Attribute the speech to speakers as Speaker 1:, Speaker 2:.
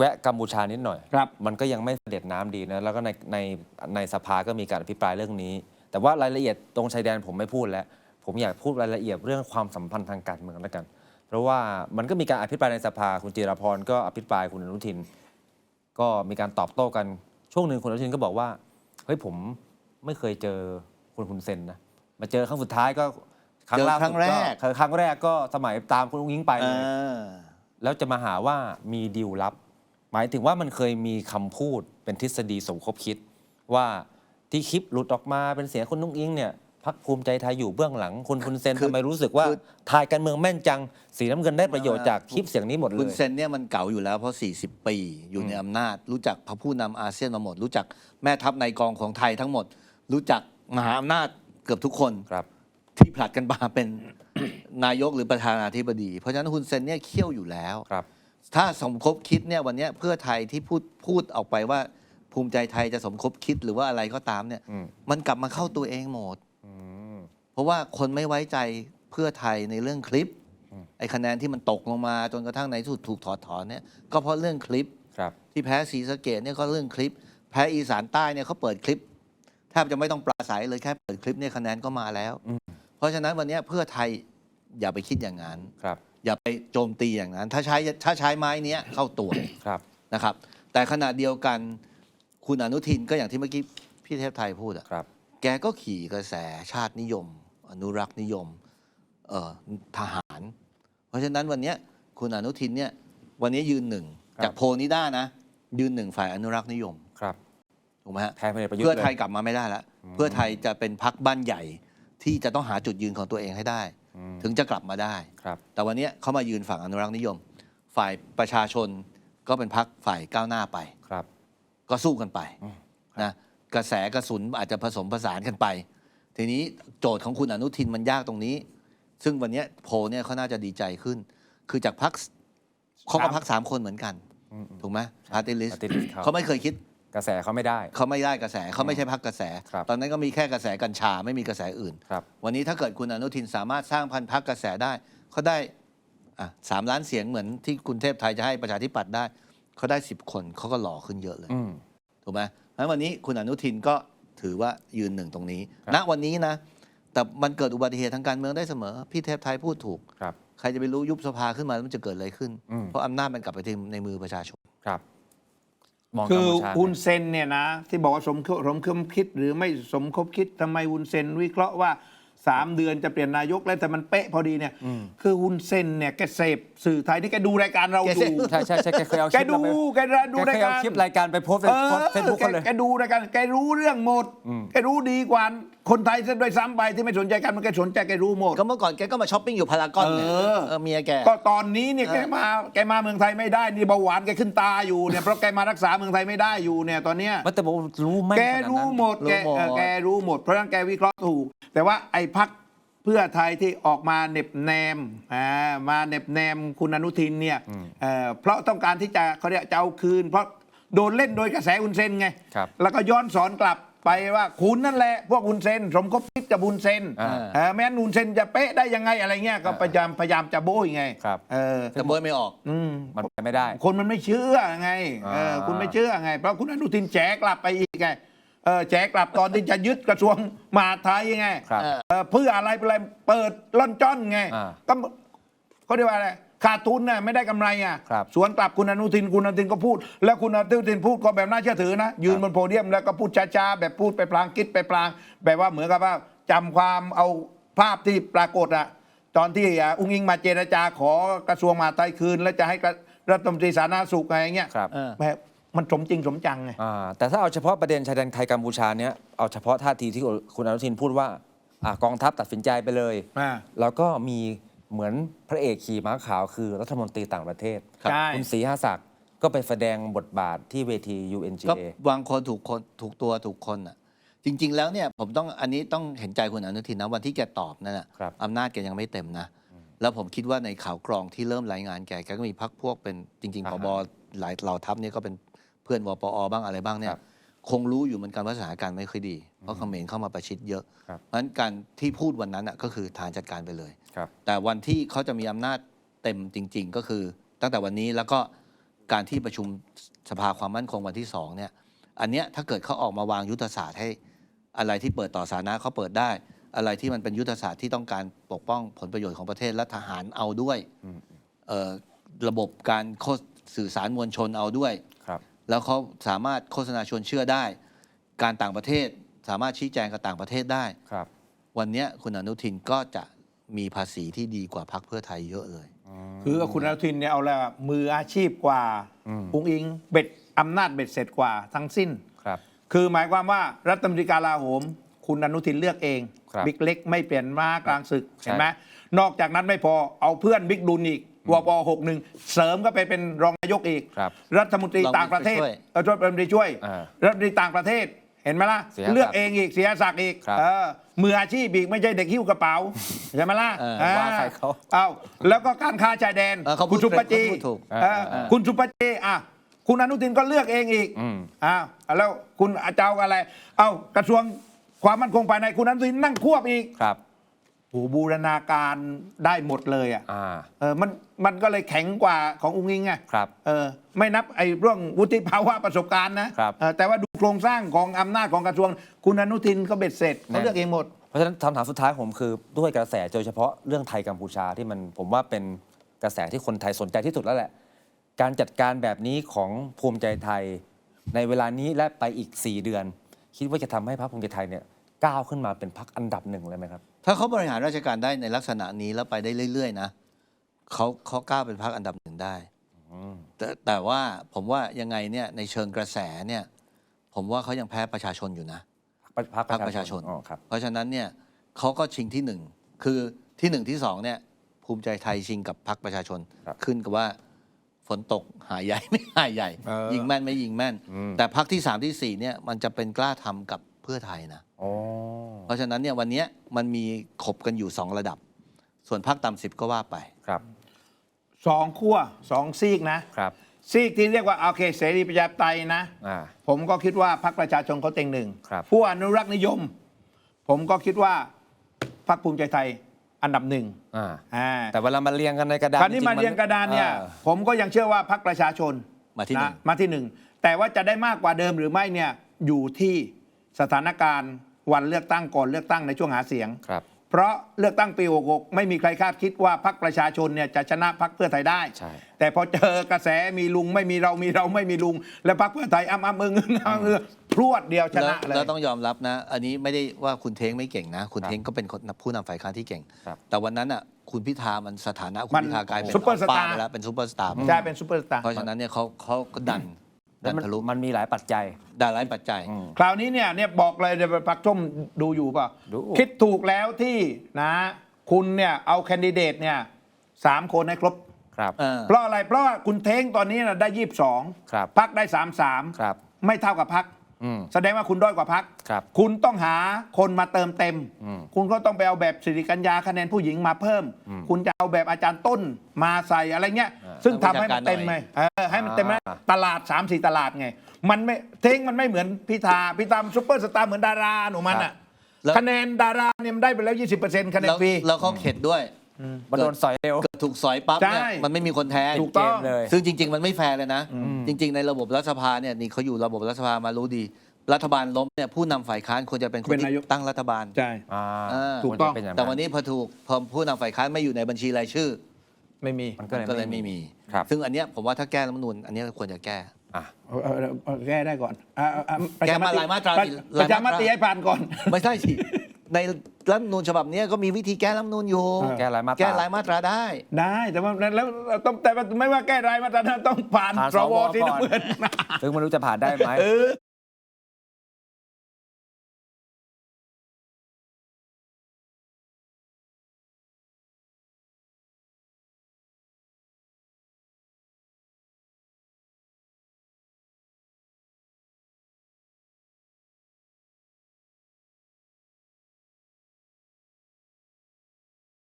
Speaker 1: แวะกัมพูชานิดหน่อย
Speaker 2: ครับ
Speaker 1: มันก็ยังไม่เสด็จน้ำดีนะ แล้วก็ในในในสภาก็มีการอภิปรายเรื่องนี้ แต่ว่ารายละเอียดตรงชายแดนผมไม่พูดแล้ว ผมอยากพูดรายละเอียดเรื่องความสัมพันธ์ทางการเมืองแล้วกัน เพราะว่ามันก็มีการอภิปรายในสภาคุณจิรพรก็อภิปรายคุณอนุทิน ก็มีการตอบโต้กัน ช่วงหนึ่งคุณอนุทินก็บอกว่าเฮ้ยผมไม่เคยเจอคุณคุณเซนนะมาเจอครั้งสุดท้ายก็ครั้ง
Speaker 3: เจอ
Speaker 1: ล่า
Speaker 3: ครั้
Speaker 1: สุด
Speaker 3: งแรก
Speaker 1: ก็ครั้งแรกก็สมัยตามคุณอุ้งอิงไป
Speaker 3: เอ
Speaker 1: เลย
Speaker 3: อ
Speaker 1: แล้วจะมาหาว่ามีดีลลับ หมายถึงว่ามันเคยมีคำพูดเป็นทฤษฎีสมคบคิด ว่าที่คลิปหลุดออกมาเป็นเสียงคุณนุ้งอิงเนี่ยพักภูมิใจไทยอยู่เบื้องหลังคุณคุณเซน
Speaker 3: คือ
Speaker 1: ทำไมรู้สึกว่า
Speaker 3: คือ
Speaker 1: ทายการเมืองแม่นจัง สีน้ำเงินได้ประโยชน์จากคลิปเสียงนี้หมดเล
Speaker 3: คุณ
Speaker 1: ย
Speaker 3: เซนเนี่ยมันเก่าอยู่แล้วเพราะ 40 ปีอยู่ในอำนาจ รู้จักพระผู้นำอาเซียนมาหมด รู้จักแม่ทัพในกองของไทยทั้งหมด รู้จักมหาอำนาจเกือบทุกคน
Speaker 1: ครับ
Speaker 3: ที่ผลัดกันมาเป็นนายกหรือประธานาธิบดี เพราะฉะนั้นคุณเซนเนี่ยเขี้ยวอยู่แล้ว
Speaker 1: ครับ
Speaker 3: ถ้าสมคบคิดเนี่ยวันเนี้ยเพื่อไทยที่พูดพูดออกไปว่าภูมิใจไทยจะสมคบคิดหรือว่าอะไรก็ตามเนี่ย
Speaker 1: อืม
Speaker 3: มันกลับมาเข้าตัวเองหมด
Speaker 1: อืม
Speaker 3: เพราะว่าคนไม่ไว้ใจเพื่อไทยในเรื่องคลิป
Speaker 1: อืม
Speaker 3: ไอ้คะแนนที่มันตกลงมาจนกระทั่งในที่สุดถูกถอดถอนเนี่ยก็เพราะเรื่องคลิป
Speaker 1: ครับ
Speaker 3: ที่แพ้ศรีสะเกดเนี่ยก็เรื่องคลิป แพ้อีสานใต้เนี่ยเขาเปิดคลิปแทบจะไม่ต้องปราศัยเลยแค่เปิดคลิปเนี่ยคะแนนก็มาแล้ว
Speaker 1: อืม
Speaker 3: เพราะฉะนั้นวันเนี้ยเพื่อไทยอย่าไปคิดอย่างนั้น
Speaker 1: ครับ
Speaker 3: อย่าไปโจมตีอย่างนั้น ถ้าใช้ถ้าใช้ไม้เนี้ยเข้าตัว
Speaker 1: ครับ
Speaker 3: นะครับ แต่ขณะเดียวกันคุณอนุทินก็อย่างที่เมื่อกี้พี่เทพไทยพูดอะ
Speaker 1: ครับ
Speaker 3: แกก็ขี่กระแสชาตินิยม อนุรักษ์นิยมเอ่อทหาร เพราะฉะนั้นวันเนี้ยคุณอนุทินเนี่ยวันนี้ยืนหนึ่ง
Speaker 1: ครับ
Speaker 3: จากโพลนิด้านะ ยืนหนึ่งฝ่ายอนุรักษ์นิยม
Speaker 1: ครับ
Speaker 3: ถูกไหมฮะ
Speaker 1: แทนพลเอกประยุทธ์
Speaker 3: เพื่อ
Speaker 1: เลย
Speaker 3: ไทยกลับมาไม่ได้แล้ว เพื่อไทยจะเป็นพักบ้านใหญ่ที่จะต้องหาจุดยืนของตัวเองให้ได้
Speaker 1: อืม
Speaker 3: ถึงจะกลับมาได้
Speaker 1: ครับ
Speaker 3: แต่วันเนี้ยเขามายืนฝั่งอนุรักษ์นิยม ฝ่ายประชาชนก็เป็นพักฝ่ายก้าวหน้าไป
Speaker 1: ครับ
Speaker 3: ก็สู้กันไป
Speaker 1: อืม
Speaker 3: นะกระแสกระสุนอาจจะผสมผสานกันไป ทีนี้โจทย์ของคุณอนุทินมันยากตรงนี้ ซึ่งวันเนี้ยโพลเนี่ยเขาน่าจะดีใจขึ้น คือจากพักเขาก็พักสามคนเหมือนกัน
Speaker 1: อืมอืม
Speaker 3: ถูกไหมพาร์ติลิส
Speaker 1: Party list ครับ
Speaker 3: เขาไม่เคยคิด
Speaker 1: กระแสเขาไม่ได้
Speaker 3: เขาไม่ได้กระแสเขาไม่ใช่พักกระแส
Speaker 1: ครับ
Speaker 3: ตอนนั้นก็มีแค่กระแสกัญชาไม่มีกระแสอื่น
Speaker 1: ครับ
Speaker 3: วันนี้ถ้าเกิดคุณอนุทินสามารถสร้างพันธุ์พักกระแสได้เขาได้อะสามล้านเสียงเหมือนที่คุณเทพไทยจะให้ประชาธิปัตย์ได้เขาได้สิบคนเขาก็หล่อขึ้นเยอะเลย
Speaker 1: อืม
Speaker 3: ถูกไหมเพราะฉะนั้นวันนี้คุณอนุทินก็ถือว่ายืนหนึ่งตรงนี้
Speaker 1: ครับ
Speaker 3: ณวันนี้นะ แต่มันเกิดอุบัติเหตุทางการเมืองได้เสมอ พี่เทพไทยพูดถูก
Speaker 1: ครับ
Speaker 3: ใครจะไปรู้ยุบสภาขึ้นมาแล้วมันจะเกิดอะไรขึ้น
Speaker 1: อืม
Speaker 3: เพราะอำนาจมันกลับไปที่ในมือประชาชน
Speaker 1: ครับ มอง
Speaker 2: คื
Speaker 1: กัม
Speaker 2: อ
Speaker 1: พูชา
Speaker 2: วุนเซนเนี่ยนะที่บอกว่าสมคบสมคบคิดหรือไม่สมคบคิดทำไมวุนเซนวิเคราะห์ว่าสามเดือนจะเปลี่ยนนายกแล้วแต่มันเป๊ะพอดีเนี่ยคือวุนเซนเนี่ยแกเสพสื่อไทยที่แกดูรายการเรา
Speaker 3: แก
Speaker 2: ดู
Speaker 3: เสพ
Speaker 1: ใช่ใช่ใช่แกเคยเอาค
Speaker 2: แก
Speaker 1: ลิป
Speaker 2: ดู
Speaker 1: เราไป
Speaker 2: แกดู
Speaker 1: แก
Speaker 2: รา
Speaker 1: เค
Speaker 2: ย
Speaker 1: ย
Speaker 2: กา
Speaker 1: เอา
Speaker 2: ร
Speaker 1: คลิปรายการไปโพสต์ใน
Speaker 2: เออ
Speaker 1: เฟซบุ๊ก
Speaker 2: แก
Speaker 1: เขาเลย
Speaker 2: แกดูรายการแกรู้เรื่องหมด
Speaker 1: อืม
Speaker 2: แกรู้ดีกว่า คนไทยซะด้วยซ้ำไปที่ไม่สนใจกันมันแกสนใจแกรู้หมด
Speaker 3: ก็เมื่อก่อนแกก็มาช้อปปิ้งอยู่พารากอนเนี่ย
Speaker 2: เออ
Speaker 3: เออเมียแก
Speaker 2: ก็ตอนนี้เนี่ย
Speaker 3: เออ
Speaker 2: แกมาแกมาเมืองไทยไม่ได้นี่เบาหวานแกขึ้นตาอยู่เนี่ยเพราะแกมารักษาเมืองไทยไม่ได้อยู่เนี่ยตอนเนี้ย
Speaker 1: มันแต่บอกว่ารู้ไหม
Speaker 2: แกรู้หมดแก
Speaker 3: รู้หมด
Speaker 2: เออแกรู้หมด เพราะฉะนั้นแกวิเคราะห์ถูก แต่ว่าไอ้พักเพื่อไทยที่ออกมาเหน็บแนมอ่ามาเหน็บแนมคุณอนุทินเนี่ยเอ่อเพราะต้องการที่จะเขาเรียกจะเอาคืน เพราะโดนเล่นโดยกระแสอุนเซนไง
Speaker 1: ครับ
Speaker 2: แล้วก็ย้อนสอนกลับ ไปว่าคุณนั่นแหละ พวกอุนเซน สมคบคิดกับอุนเซน
Speaker 1: อ่า
Speaker 2: เออแม้นอุนเซนจะเป๊ะได้ยังไงอะไรเงี้ยก็พยายามพยายามจะโบยไง
Speaker 1: ครับ
Speaker 2: เออ
Speaker 3: แต่โบยไม่ออก
Speaker 2: อืม
Speaker 1: มันไปไม่ได้
Speaker 2: คนมันไม่เชื่อไงเออ
Speaker 1: อ่า
Speaker 2: คุณไม่เชื่อไง เพราะคุณอนุทินแฉกลับไปอีกไงเออแฉกลับตอนที่จะยึดกระทรวงมหาดไทยไง
Speaker 1: ครับ
Speaker 3: เออ
Speaker 2: เออเพื่ออะไรเป็นอะไรเปิดล่อนจ้อนไง
Speaker 1: อ่า
Speaker 2: ก็เขาเรียกว่าอะไร ขาดทุนน่ะไม่ได้กำไรอะ
Speaker 1: ครับ
Speaker 2: สวนกลับคุณอนุทินคุณอนุทินก็พูด แล้วคุณอนุทินพูดก็แบบน่าเชื่อถือนะ ยืนบนโพเดียมแล้วก็พูดช้าๆแบบพูดไปพลางคิดไปพลางแบบว่าเหมือนกับว่าจำความเอาภาพที่ปรากฏอะตอนที่อะอุ้งอิงมาเจรจาขอกระทรวงมหาดไทยคืน แล้วจะให้กระรัฐมนตรีสาธารณสุขอะไรเงี้ย
Speaker 1: ครับ
Speaker 3: เออ
Speaker 2: แบบมันสมจริงสมจังไง
Speaker 1: อ่าแต่ถ้าเอาเฉพาะประเด็นชายแดนไทยกัมพูชาเนี้ยเอาเฉพาะท่าทีที่คุณอนุทินพูดว่าอ่ากองทัพตัดสินใจไปเลย
Speaker 2: อ่า
Speaker 1: แล้วก็มี เหมือนพระเอกขี่ม้าขาวคือรัฐมนตรีต่างประเทศ
Speaker 2: ใช่
Speaker 1: คุณศรีหาศักดิ์ก็ไปแสดงบทบาทที่เวที
Speaker 3: ก็
Speaker 1: UNGA
Speaker 3: บางคนถูกคนถูกตัวถูกคนอะ จริง ๆ แล้วเนี่ยผมต้องอันนี้ต้องเห็นใจคุณอนุทินนะวันที่แกตอบนั่นแหะ
Speaker 1: ครับ
Speaker 3: อำนาจแกยังไม่เต็มนะ แล้วผมคิดว่าในข่าวกรองที่เริ่มรายงานแกแกก็มีพักพวกเป็นจริงๆ
Speaker 1: อ่า
Speaker 3: พ
Speaker 1: ฮะ
Speaker 3: บหลายเหล่าทัพเนี่ยก็เป็นเพื่อนวปอบ้างอะไรบ้างเนี่
Speaker 1: ค
Speaker 3: ย
Speaker 1: รับ
Speaker 3: คงรู้อยู่เหมือนกันว่าสถานการณ์ไม่ค่อยดี เพราะเขมรเข้ามาประชิดเยอะ
Speaker 1: ครับ
Speaker 3: เพราะฉะนั้นการที่พูดวันนั้นอะก็คือทานจัดการไปเลย
Speaker 1: ครับ
Speaker 3: แต่วันที่เขาจะมีอำนาจเต็มจริง ๆ ก็คือ ตั้งแต่วันนี้แล้วก็การที่ประชุมสภาความมั่นคงวันที่สองเนี่ย อันเนี้ยถ้าเกิดเขาออกมาวางยุทธศาสตร์ให้อะไรที่เปิดต่อสาธารณะเขาเปิดได้ อะไรที่มันเป็นยุทธศาสตร์ที่ต้องการปกป้องผลประโยชน์ของประเทศและทหารเอาด้วยเอ่อระบบการโฆษสื่อสารมวลชนเอาด้วย
Speaker 1: ครับ
Speaker 3: แล้วเขาสามารถโฆษณาชวนเชื่อได้ การต่างประเทศสามารถชี้แจงกับต่างประเทศได้
Speaker 1: ครับ
Speaker 3: วันเนี้ยคุณอนุทินก็จะ มีภาษีที่ดีกว่าพรรคเพื่อไทยเยอะเลย
Speaker 2: คือคุณอนุทินเนี่ยเอาละมืออาชีพกว่า
Speaker 1: อืม
Speaker 2: อุ้งอิงเบ็ดอำนาจเบ็ดเสร็จกว่าทั้งสิ้น
Speaker 1: ครับ
Speaker 2: คือหมายความว่ารัฐมนตรีกลาโหม คุณอนุทินเลือกเอง
Speaker 1: ครับ
Speaker 2: บิ๊กเล็กไม่เปลี่ยนมากลางศึก
Speaker 1: ใช่
Speaker 2: เห็นไหมนอกจากนั้นไม่พอเอาเพื่อนบิ๊กดุลอีกวปหกหนึ่งเสริมก็ไปเป็นรองนายกอีก
Speaker 1: ครับ
Speaker 2: รัฐมนตรี
Speaker 3: รอง
Speaker 2: ต่างประเทศ
Speaker 3: ช่วย
Speaker 2: เออรัฐมนตรีช่วย
Speaker 1: อ่า
Speaker 2: รัฐมนตรีต่างประเทศเห็นไหมล่ะ
Speaker 1: เสียศักดิ์
Speaker 2: เลือกเองอีกเสียศักดิ์อีก
Speaker 1: ครับ
Speaker 2: เออ มืออาชีพอีกไม่ใช่เด็กหิ้วกระเป๋าใช่ไหมล่ะ
Speaker 3: เออ
Speaker 2: อ่
Speaker 1: ว่าใครเขา
Speaker 2: เอาแล้วก็การค้าชายแดน
Speaker 3: เออเขาพู
Speaker 2: คุ
Speaker 3: ด
Speaker 2: ณสุปจี
Speaker 3: เขาพูดถูก
Speaker 2: เออ
Speaker 1: เออ
Speaker 2: คุณสุปจีอะคุณอนุทินก็เลือกเองอีก
Speaker 1: อืม
Speaker 2: อ้าวแล้วคุณอาจารย์อะไร เอากระทรวงความมั่นคงภายในคุณอนุทินนั่งควบอีก
Speaker 1: ครับ
Speaker 2: โอ้โหบูรณาการได้หมดเลยอะ
Speaker 1: อ่า
Speaker 2: เออมันมันก็เลยแข็งกว่าของอุ้งอิงไง
Speaker 1: ครับ
Speaker 2: เออไม่นับไอ้เรื่องวุฒิภาวะประสบการณ์นะครับเออแต่ว่าดูโครงสร้างของอำนาจของกระทรวง คุณอนุทินก็เบ็ดเสร็จเขา
Speaker 1: แน่
Speaker 2: เลือกเองหมด
Speaker 1: เพราะฉะนั้นคำถามสุดท้ายผมคือด้วยกระแสโดยเฉพาะเรื่องไทยกัมพูชาที่มันผมว่าเป็นกระแสที่คนไทยสนใจที่สุดแล้วแหละ การจัดการแบบนี้ของภูมิใจไทย ในเวลานี้และไปอีก 4 เดือน คิดว่าจะทำให้พรรคภูมิใจไทยเนี่ยก้าวขึ้นมาเป็นพรรคอันดับหนึ่งเลยไหมครับ
Speaker 3: ถ้าเขาบริหารราชการได้ในลักษณะนี้แล้วไปได้เรื่อยๆนะเขาเขากล้าเป็นพรรคอันดับหนึ่งได้แต่แต่ว่าผมว่ายังไงเนี่ยในเชิงกระแสเนี่ยผมว่าเขายังแพ้ประชาชนอยู่นะ
Speaker 1: พรรค
Speaker 3: พรรคประชาชน
Speaker 1: อ๋อครับ
Speaker 3: เพราะฉะนั้นเนี่ยเขาก็ชิงที่หนึ่งคือที่หนึ่งที่สองเนี่ยภูมิใจไทยชิงกับพรรคประชาชน
Speaker 1: ครับ
Speaker 3: ขึ้นกับว่าฝนตกหายใหญ่ไม่หายใหญ่
Speaker 2: เออ
Speaker 3: ยิงแม่นไม่ยิงแม่น
Speaker 1: อืม
Speaker 3: แต่พรรคที่สามที่สี่เนี่ยมันจะเป็นกล้าทำกับเพื่อไทยนะ
Speaker 1: อ๋อ
Speaker 3: เพ ราะฉะนั้นเนี่ยวันเนี้ยมันมีขบกันอยู่สองระดับ ส่วนพรรคต่ำสิบก็ว่าไป
Speaker 1: ครับ
Speaker 2: สองขั้วสองซีกนะ
Speaker 1: ครับ
Speaker 2: ซีกที่เรียกว่าโอเคเสรีประชาธิปไตยนะ
Speaker 1: อ่า
Speaker 2: ผมก็คิดว่าพรรคประชาชนเขาเต็งหนึ่ง
Speaker 1: ครับ
Speaker 2: ผู้อนุรักษ์นิยม ผมก็คิดว่าพรรคภูมิใจไทยอันดับหนึ่ง
Speaker 1: อ่า
Speaker 2: อ่า
Speaker 1: แต่เวลามาเรียงกันในกระดาน
Speaker 2: คราวนี้
Speaker 1: จงๆ
Speaker 2: มาเรียงกระดานเนี่ย
Speaker 1: ออ
Speaker 2: ผมก็ยังเชื่อว่าพรรคประชาชน
Speaker 3: มาที่หนึ่งะ
Speaker 2: มาที่หนึ่งแต่ว่าจะได้มากกว่าเดิมหรือไม่เนี่ยอยู่ที่สถานการณ์ วันเลือกตั้งก่อนเลือกตั้งในช่วงหาเสียง
Speaker 1: ครับ
Speaker 2: เพราะเลือกตั้งปี 66 ไม่มีใครคาดคิดว่าพรรคประชาชนเนี่ยจะชนะพรรคเพื่อไทยได้
Speaker 1: ใช่
Speaker 2: แต่พอเจอกระแสมีลุงไม่มีเรามีเราไม่มีลุง แล้วพรรคเพื่อไทยอ้ำอ้ำอึ้งอึ้งอ้ำอึ้งพรวดเดียวช
Speaker 3: แล้ว
Speaker 2: นะเลย
Speaker 3: แล้วต้องยอมรับนะ อันนี้ไม่ได้ว่าคุณเท้งไม่เก่งนะ คุณ
Speaker 1: ครับ
Speaker 3: เท้งก็เป็นคนผู้นำฝ่ายค้านที่เก่ง
Speaker 1: ครับ
Speaker 3: แต่วันนั้นอะคุณพิธามันสถานะคุ
Speaker 2: มั
Speaker 3: ณ
Speaker 2: น
Speaker 3: พิธากลายเป็น
Speaker 2: ซุปเปอร์สตาร์
Speaker 3: ไปแล้วเป็นซูเปอร์สตาร์
Speaker 2: ใช่เป็นซูเปอร์สตาร์
Speaker 3: เพราะฉะนั้นเนี่ยเขาเขาก็ดัน ดั
Speaker 1: แล้ว
Speaker 3: น
Speaker 1: มัน
Speaker 3: ทะลุ
Speaker 1: มันมีหลายปัจจัย
Speaker 3: ดันหลายปัจจัย
Speaker 1: อืม
Speaker 2: คราวนี้เนี่ยเนี่ยบอกเลยเดี๋ยวพักชมดูอยู่เปล่ะ
Speaker 1: ดู
Speaker 2: คิดถูกแล้วที่นะ คุณเนี่ยเอาแคนดิเดตเนี่ยสามคนให้ครบ
Speaker 1: ครับ
Speaker 3: เออ
Speaker 2: เพราะอะไรเพราะว่าคุณเท้งตอนนี้นะได้ยี่สิบสอง
Speaker 1: ครับ
Speaker 2: พักได้สามสาม
Speaker 1: ครับ
Speaker 2: ไม่เท่ากับพัก
Speaker 1: อืม
Speaker 2: แสดงว่าคุณด้อยกว่าพัก
Speaker 1: ครับ
Speaker 2: คุณต้องหาคนมาเติมเต็ม
Speaker 1: อืม
Speaker 2: คุณก็ต้องไปเอาแบบสิริกัญญาคะแนนผู้หญิงมาเพิ่ม คุณจะเอาแบบอาจารย์ต้นมาใส่อะไรเงี้ย
Speaker 1: อ่า
Speaker 2: ซึ่งทำให้มันเต็มไหมเออให้มันเต็มไหม
Speaker 1: อ่า
Speaker 2: ตลาด3ามสี่ตลาดไง มันไม่เท้งมันไม่เหมือนพิธาพิธามซุปเปอร์สตาร์เหมือนดาราหนูมันอะ
Speaker 3: แล้ว
Speaker 2: คะแนนดาราเนี่ยมันได้ไปแล้ว 20%คะแนน
Speaker 3: แล้ว
Speaker 2: ฟรี
Speaker 3: แล้วเขาเข็ดด้วย
Speaker 1: มันโดนสอยเร็ว
Speaker 3: เกิดถูกสอยปั๊บเนี่ย
Speaker 2: ใช่
Speaker 3: มันไม่มีคนแทน
Speaker 2: ถูกต้อง
Speaker 1: เกมเลย
Speaker 3: ซึ่งจริง ๆ มันไม่แฟร์เลยนะ จริง ๆ ในระบบรัฐสภาเนี่ยนี่เขาอยู่ระบบรัฐสภามารู้ดี รัฐบาลล้มเนี่ยผู้นำฝ่ายค้านควรจะเป็นคน
Speaker 2: เป็น
Speaker 3: ที่
Speaker 2: นายก
Speaker 3: ตั้งรัฐบาล
Speaker 2: ใช่
Speaker 1: อ่า
Speaker 3: อ่า
Speaker 2: ถูกต้อง
Speaker 1: ควรจะเป็นย่า
Speaker 3: แต่วันนี้พอถูกพอผู้นำฝ่ายค้านไม่อยู่ในบัญชีรายชื่อ
Speaker 2: ไม่มี
Speaker 1: มันก็เลย
Speaker 3: ก็เลยไม่มี
Speaker 1: ครับ
Speaker 3: ซึ่งอันเนี้ยผมว่าถ้าแก้รัฐธรรมนูญอันเนี้ยควรจะแก้
Speaker 1: อะ
Speaker 2: เอาเอาเอาเอาแก้ได้ก่อนอะเอาเอา
Speaker 3: แก้มาหลายมาตรา
Speaker 2: ประ
Speaker 3: สิ
Speaker 2: ประชาม
Speaker 3: หลายมาตรา
Speaker 2: ติให้ผ่านก่อน
Speaker 3: ไม่ใช่สิ ในรัฐธรรมนูญฉบับเนี้ยก็มีวิธีแก้รัฐธรรมนูญอยู่
Speaker 2: เออ
Speaker 1: แก้รายมาตรา
Speaker 3: แก้รายมาตราได้
Speaker 2: ได้แต่ว่าแล้วต้องแต่ว่าไม่ว่าแก้รายมาตรานั้นต้องผ่าน
Speaker 1: ผ่าน
Speaker 2: ส
Speaker 1: ส
Speaker 2: ว
Speaker 1: ว
Speaker 2: ที่
Speaker 1: ก่อน
Speaker 2: น้ำเงิน
Speaker 1: ซึ่งไม่รู้จะผ่านได้ไหม
Speaker 2: เออ